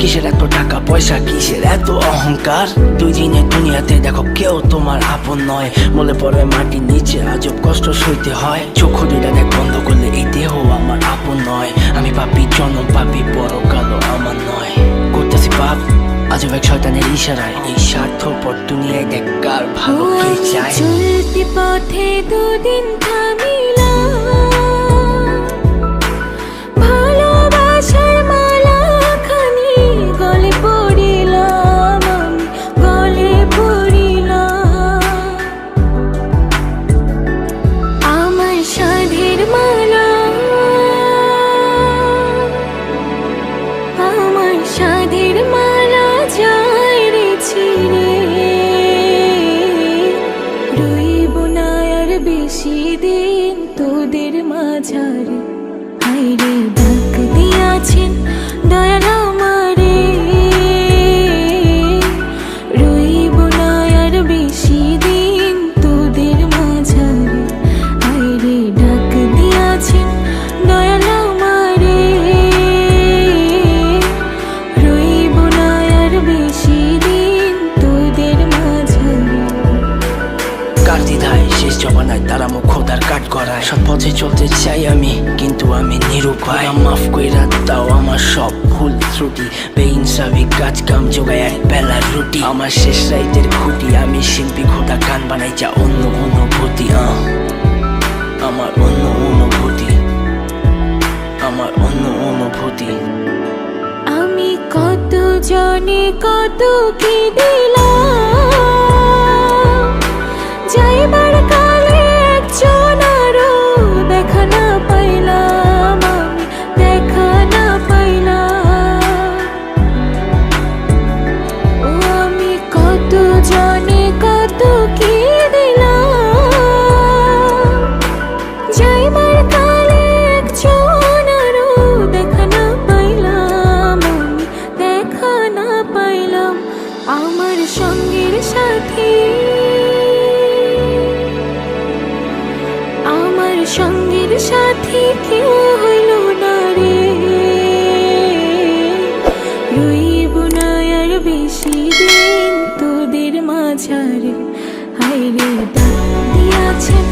কিসের এত টাকা পয়সা কিসের এত অহংকার? দুই দিনে দুনিয়াতে দেখো কেউ তোমার আপন নয়। বলে পরে মাটির নিচে আজব কষ্ট সইতে হয়। চক্ষু দুইটা দেখ বন্ধ করলে এই দেহ আমার আপন নয়। আমি পাপি জন্ম পাপি বড় কালো পাপ আজব এক শয়তানের ইশারায় এই স্বার্থপর দুনিয়ায় দেখ কার ভালো কে চায় চলতি পথে দুদিন থামিলাম তোদের মাঝারে। হাইরে ডাক দিয়াছেন দয়াল আমারে। রইব না বেশি দিন তোদের মাঝারে। হাইরে ডাক দিয়াছেন দয়াল আমারে। রইব বেশি দিন তোদের মাঝারে। কার শেষ জমানায় তারা মুখ খোদার কাট করায় সৎ পথে চলতে চাই আমি, কিন্তু আমি নিরুপায়। মাফ কইরা দাও আমার সব ভুল ত্রুটি। বেইনসাবি কাজ কাম যোগায় এক বেলা রুটি। আমার শেষ রাইতের খুঁটি, আমি শিল্পী খোদা গান বানাই যা অন্য অনুভূতি। আমার অন্য অনুভূতি আমার অন্য অনুভূতি আমি কত জনে কত আমার সঙ্গের সাথী। আমার সঙ্গের সাথী কেউ হইল না রে। রইব না আর বেশি দিন তোদের মাঝারে। হাইরে ডাক দিয়াছেন